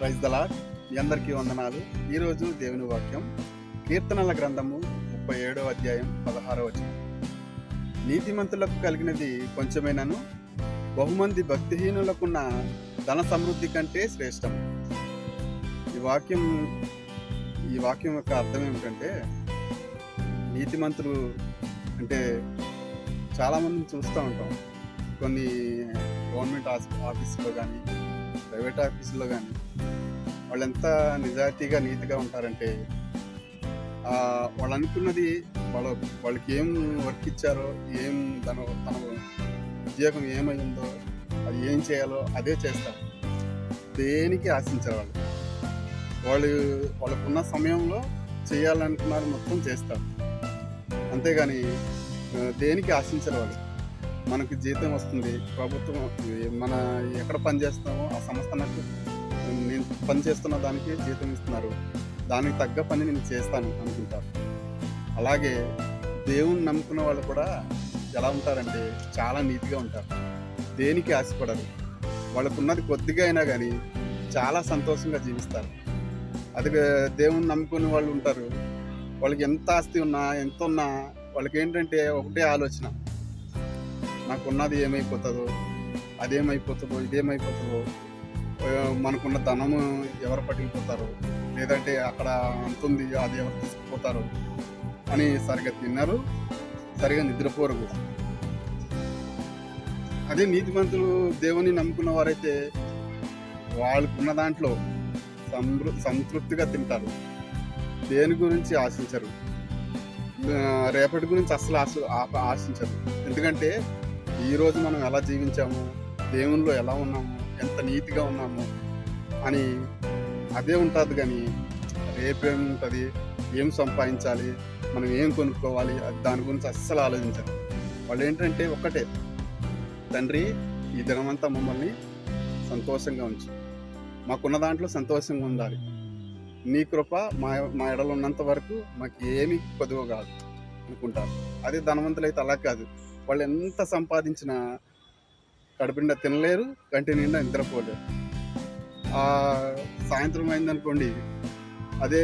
Praise దలా మీ అందరికీ వందనాలు. ఈరోజు దేవుని వాక్యం కీర్తనల గ్రంథము ముప్పై ఏడో అధ్యాయం పదహారో వచనం. నీతిమంతులకు కలిగినది కొంచెమేనను బహుమంది భక్తిహీనులకున్న ధన సమృద్ధి కంటే శ్రేష్టం. ఈ వాక్యం ఈ వాక్యం యొక్క అర్థం ఏమిటంటే నీతిమంతులు అంటే చాలామందిని చూస్తూ ఉంటాం. కొన్ని గవర్నమెంట్ ఆఫీస్లో కానీ ప్రైవేట్ ఆఫీసుల్లో కానీ వాళ్ళు ఎంత నిజాయితీగా నీతిగా ఉంటారంటే వాళ్ళు అనుకున్నది వాళ్ళ వాళ్ళకి ఏం వర్క్ ఇచ్చారో ఏం తన తన ఉద్యోగం ఏమైందో అది ఏం చేయాలో అదే చేస్తారు. దేనికి ఆశించారు వాళ్ళు. వాళ్ళు వాళ్ళకున్న సమయంలో చేయాలనుకున్నారు మొత్తం చేస్తారు. అంతేగాని దేనికి ఆశించరు వాళ్ళు? మనకు జీతం వస్తుంది ప్రభుత్వం మన ఎక్కడ పని చేస్తున్నామో ఆ సంస్థ నాకు నేను పనిచేస్తున్న దానికి జీతం ఇస్తున్నారు. దానికి తగ్గ పని నేను చేస్తాను అనుకుంటారు అలాగే దేవుణ్ణి నమ్ముకున్న వాళ్ళు కూడా ఎలా ఉంటారంటే చాలా నీతిగా ఉంటారు. దేనికి ఆశపడరు. వాళ్ళకున్నది కొద్దిగా అయినా కానీ చాలా సంతోషంగా జీవిస్తారు. అది దేవుణ్ణి నమ్ముకునే వాళ్ళు ఉంటారు. వాళ్ళకి ఎంత ఆస్తి ఉన్నా ఎంత ఉన్నా వాళ్ళకి ఏంటంటే ఒకటే ఆలోచన. నాకున్నది ఏమైపోతుందో అదేమైపోతుందో ఇదేమైపోతుందో మనకున్న ధనము ఎవరు పట్టుకుపోతారు లేదంటే అక్కడ అంతుంది అది ఎవరు తీసుకుపోతారు అని సరిగా తిన్నారు సరిగా నిద్రపోరు కూడా. అదే నీతిమంతులు దేవుని నమ్ముకున్న వారైతే వాళ్ళకున్న దాంట్లో సంతృ సంతృప్తిగా తింటారు. దేని గురించి ఆశించరు? రేపటి గురించి అసలు ఆశ ఆ- ఆశించరు. ఎందుకంటే ఈరోజు మనం ఎలా జీవించాము? దేవునిలో ఎలా ఉన్నాము? ఎంత నీతిగా ఉన్నాము? అని అదే ఉంటుంది కానీ రేపేం ఉంటుంది. ఏం సంపాదించాలి? మనం ఏం కొనుక్కోవాలి? అది దాని గురించి అస్సలు ఆలోచించాలి వాళ్ళు ఏంటంటే ఒక్కటే. తండ్రి ఈ దినమంతా మమ్మల్ని సంతోషంగా ఉంచు. మాకున్న దాంట్లో సంతోషంగా ఉండాలి. నీ కృప మా మా ఎడలు ఉన్నంత వరకు మాకు ఏమీ కొదువ కాదు అనుకుంటారు. అదే ధనవంతులు అయితే అలా కాదు. వాళ్ళు ఎంత సంపాదించినా కడుపు తినలేరు కంటి నిండా నిద్రపోలేరు. సాయంత్రం అయిందనుకోండి అదే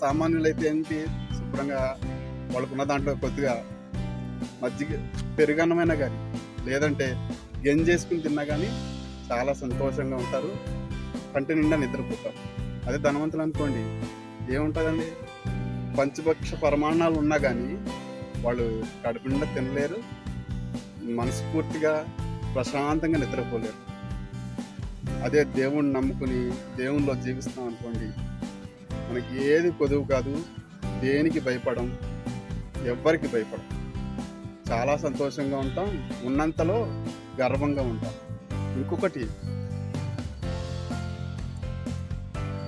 సామాన్యులు అయితే ఏంటి శుభ్రంగా వాళ్ళకున్న దాంట్లో కొద్దిగా మజ్జిగ పెరుగన్నమైనా కానీ లేదంటే గెంజేసుకుని తిన్నా కానీ చాలా సంతోషంగా ఉంటారు కంటి నిండా నిద్రపోతారు. అదే ధనవంతులు అనుకోండి ఏముంటుందండి? పంచభక్ష పరిమాణాలు ఉన్నా కానీ వాళ్ళు కడుపుండా తినలేరు మనస్ఫూర్తిగా ప్రశాంతంగా నిద్రపోలేరు. అదే దేవుణ్ణి నమ్ముకుని దేవునిలో జీవిస్తాం అనుకోండి మనకి ఏది కొదువు కాదు దేనికి భయపడం ఎవ్వరికి భయపడం. చాలా సంతోషంగా ఉంటాం ఉన్నంతలో గర్వంగా ఉంటాం. ఇంకొకటి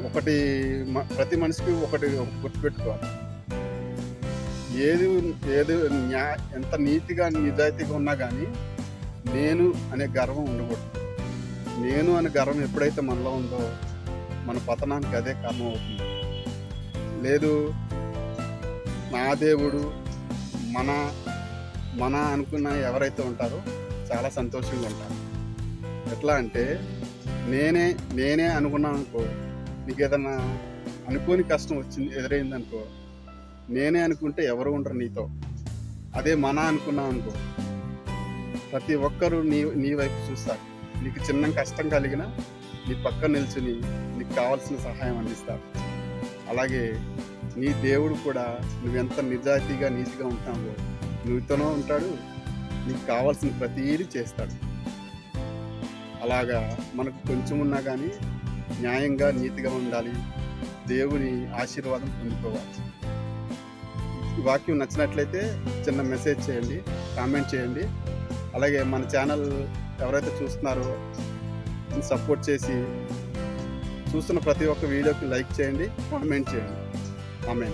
ఒకటి మ- ప్రతి మనిషికి ఒకటి గుర్తుపెట్టుకోవాలి. ఏది ఏది న్యా ఎంత నీతిగా నిజాయితీగా ఉన్నా కానీ నేను అనే గర్వం ఉండకూడదు. నేను అనే గర్వం ఎప్పుడైతే మనలో ఉందో మన పతనానికి అదే కారణం అవుతుంది. లేదు నా దేవుడు మన మన అనుకున్న ఎవరైతే ఉంటారో చాలా సంతోషంగా ఉంటారు. ఎట్లా అంటే నేనే నేనే అనుకున్నాను అనుకో నీకు ఏదన్నా అనుకోని కష్టం వచ్చింది ఎదురైంది అనుకో నేనే అనుకుంటే ఎవరు ఉండరు నీతో. అదే మన అనుకున్నాం అనుకో. ప్రతి ఒక్కరూ నీ నీ వైపు చూస్తారు. నీకు చిన్న కష్టం కలిగినా నీ పక్కన నిల్చుని నీకు కావాల్సిన సహాయం అందిస్తారు. అలాగే నీ దేవుడు కూడా నువ్వెంత నిజాయితీగా నీతిగా ఉంటావో నువ్వుతోనో ఉంటాడు. నీకు కావాల్సిన ప్రతీది చేస్తాడు. అలాగా మనకు కొంచెం ఉన్నా కానీ న్యాయంగా నీతిగా ఉండాలి. దేవుని ఆశీర్వాదం పొందుకోవాలి. ఈ వాక్యం నచ్చినట్లయితే చిన్న మెసేజ్ చేయండి కామెంట్ చేయండి. అలాగే మన ఛానల్ ఎవరైతే చూస్తున్నారో సపోర్ట్ చేసి చూస్తున్న ప్రతి ఒక్క వీడియోకి లైక్ చేయండి కామెంట్ చేయండి. ఆమె